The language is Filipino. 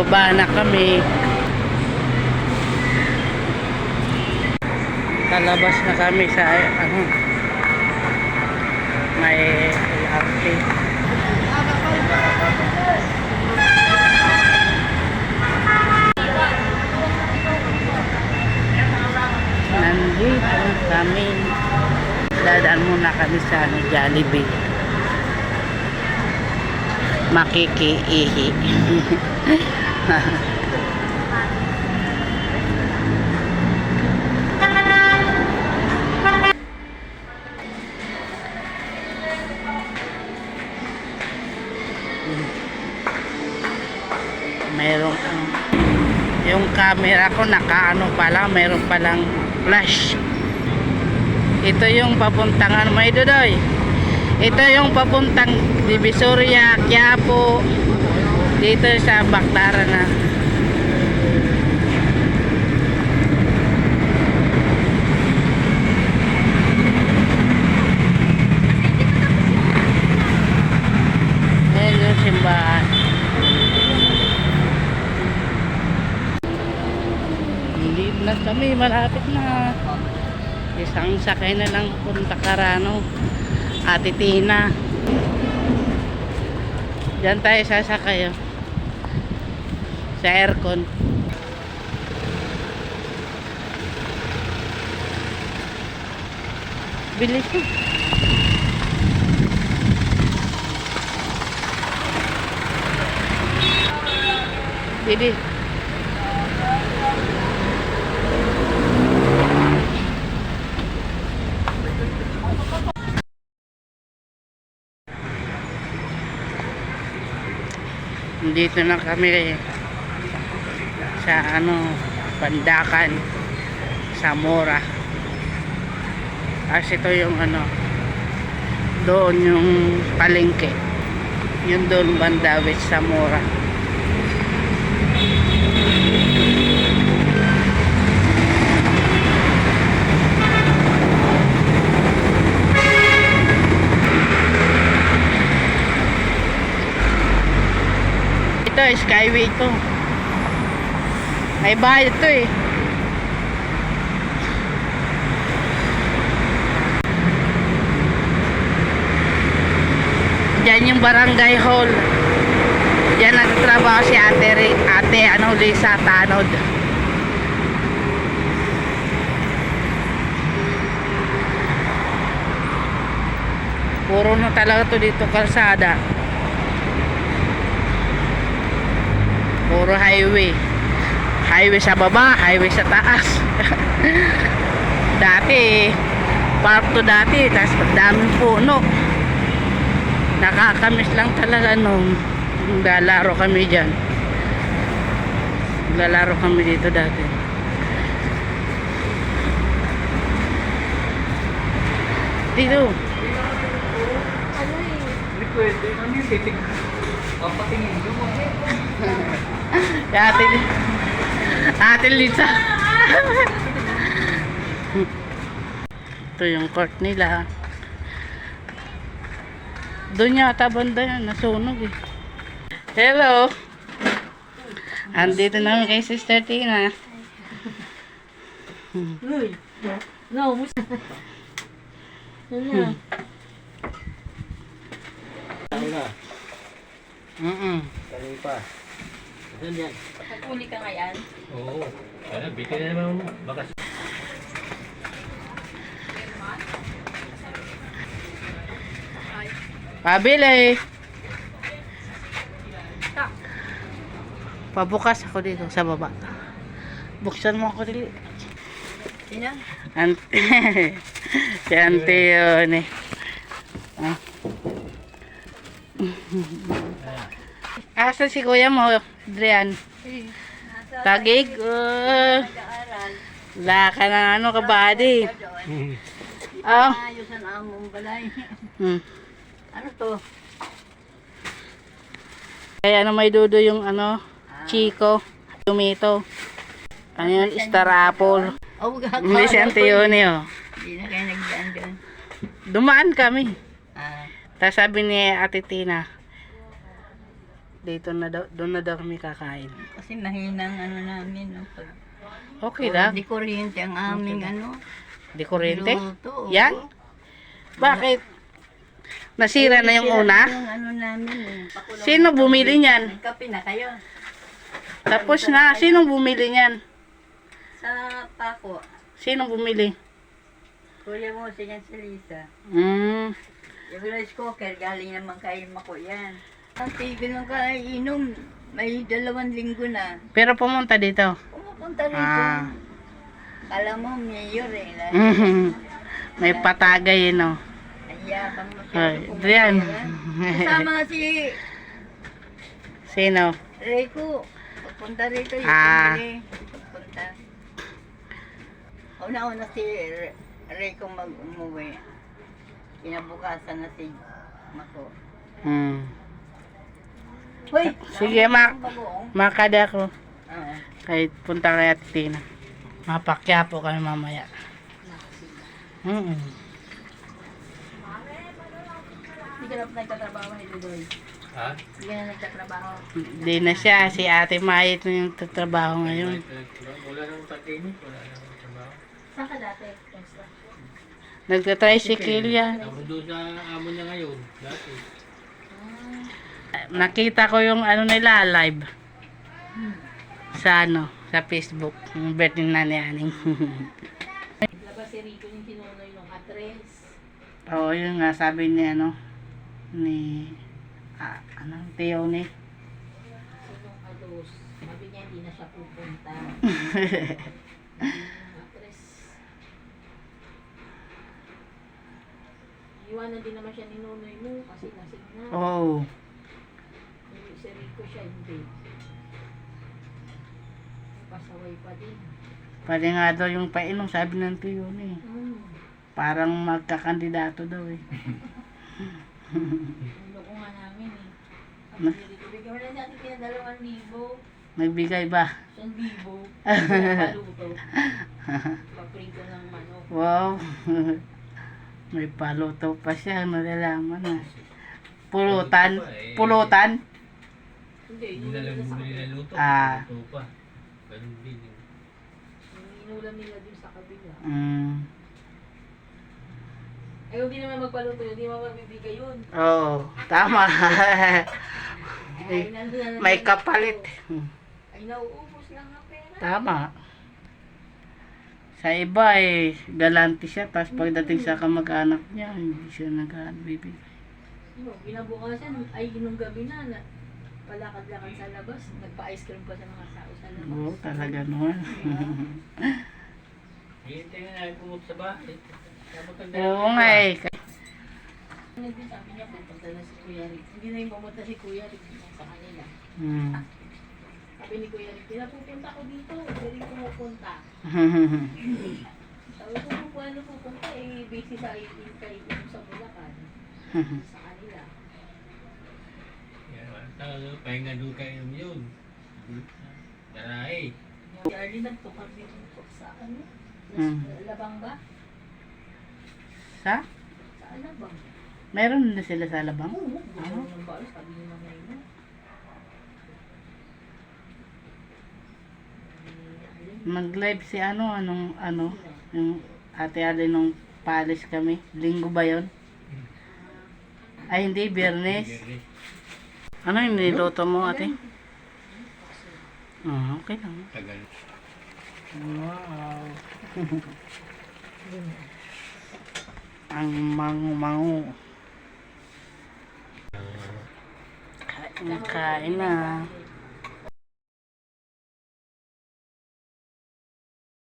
Nakababa na kami. Kalabas na kami sa ano may LRT. Nandito kami. Dadaan muna kami sa ano, Jollibee. Makikiihi. Merong ano, yung camera ko nakaano pala, meron palang flash. Ito yung papuntang ano, may dudoy. Ito yung papuntang Divisoria, Quiapo, dito sa Baclaran na. Simbahan. Hindi na kami, malapit na. Isang sakay na lang punta Carano. Ate Tina. Diyan tayo sasakay. Oh. Sa aircon. Bilis ko. Didi. Dito na kami sa ano, Pandakan, Zamora. Kasi ito yung ano, doon yung palengke. Yung doon banda with Zamora. Ito, Skyway ito. May bayad ito eh. Diyan yung barangay hall. Diyan nagtatrabaho si ate, ate ano, Lisa Tanod. Puro na talaga to dito kalsada. Puro highway. Highway sa baba, highway sa taas. dati, park to dati, tapos daming puno. Nakakamiss lang talaga nung lalaro kami dyan. Lalaro kami dito dati. Dito. Hindi pwede. Ano yung titig? Papatingin nyo mo. Ate, Ate Lisa. Ito yung court nila. Doon yata banda yan, nasunog eh. Hello! Andito naman kay Sister Tina. Uy. No, mus. Ano? Ano na? Mm-mm. Kanina pa. Yan yan. Pagkuli ka ngayon? Oo. Ano, bitin na naman bakas. Pabili! Pabukas ako dito sa baba. Buksan mo ako dito. Sino? Ante, si ante yun eh. Ah. Asa si kuya mo, Adrian? Tagig? Uh, wala ka na ano ka body. Oh. Ayusan ang balay. Hmm. Ano to? Kaya ano may dudo yung ano, Chico, tomato. Ano yun, star apple. Oh, si ante yun oh. Hindi na kayo nagdaan dyan. Dumaan kami. Ah, Tapos sabi ni Ate Tina, Dito na daw, doon na daw kami kakain. Kasi mahinang ano namin. No, pag, Okay lang. Di kuryente ang aming ano. Di kuryente? luto. Yan? Bakit? Nasira na yung una? Yung ano namin. eh. Pakulong Sino bumili niyan? Kape na kayo. Tapos na, sino bumili niyan? Sa Paco. Sino bumili? Kuya mo, siya si Lisa. Hmm. Yung rice cooker, galing naman kay Mako yan. Ang tigil ng kainom, may dalawang linggo na. Pero pumunta dito. Pumupunta rito. Ah. Alam mo, mayor eh. lahat. May patagay. Ayabang mo Ay, siya. Adrian. Kasama si Sino? Reiko. Pupunta rito. Yung Ah. pinili. Pupunta. Una-una si Re- Reiko mag-umuwi. Kinabukasan na si Mako. Hmm. Sige, Mak. Makada ko. Kahit punta kay Ate Tina. Mapakya po kami mamaya. Hindi ka na nagtatrabaho ni Dudoy. Ha? Hindi ka na nagtatrabaho. Hindi na siya. Si Ate Mayit na yung tatrabaho ngayon. Wala namang patinis. Wala namang trabaho. Saan ka dati? Nagta-tricycle yan. Ako doon sa amo niya ngayon. Dati. Nakita ko yung ano nila live. Sa ano, sa Facebook. Yung birthday na ni Aning. Labas si Rico yung tinunoy ng address. Oo, yun nga sabi ni ano, ni, ah, ano, Teo ni. Sabi niya hindi na siya pupunta. Iwanan din naman siya ni Nonoy mo kasi lasing na. Oo. Hindi si Rico siya hindi. Pasaway pa din. Pwede nga daw yung painom, sabi ng Teo ni. Hmm. Parang magkakandidato daw eh. Loko nga namin eh. Rico, bigyan mo na natin kaya dalawang libo. Nagbigay ba? Siyang libo. Paluto. Paprito ng manok. Wow. May paluto pa siya, nalalaman na. Pulutan? Pulutan? Hindi, Hindi na lang inulam nila sa bumili kabila. ng luto. Ah. Luto pa. Ganun din. eh. Inulam nila din sa kabila. Mm. Ay, hindi naman magpaluto yun. Hindi naman magbibigay yun. Oo, tama. Ay, nandun na May kapalit. Ay, nauubos lang ang pera. Tama. Sa iba eh, galante siya. Tapos pagdating sa kamag-anak niya, hindi siya nagbibigay. No, binabukasan, ay nung gabi na, na palakad-lakad sa labas, nagpa-ice cream pa sa mga tao sa labas. Oo, talaga naman. Hihintay nga namin pumunta sa bahay. Oo nga eh. Ano sabi niya, pupunta na si Kuya Rick. Hindi na yung pumunta si Kuya Rick sa kanila. Mm. Sabi ni Kuya Rick, pinapupunta ko dito, hindi rin pumupunta. Sabi ko, kung paano pupunta, eh, busy sa itin kaitin sa Bulacan. Sa talaga, pahinga doon kayo yun. Tara eh. Si Arlie nagtukar din po sa ano? Hmm. Sa Labang ba? sa? Sa Alabang. Meron na sila sa labang? Oo, gusto ng balo, sabi ni Mamay mo. Mag-live si ano, anong, ano, yung ate Ali nung palis kami. Linggo ba yon? Ay, hindi, biyernes. Ano yung niluto mo, ate? Ah, okay lang. Tagal. Wow. Ang mango-mango. Kain na kain na.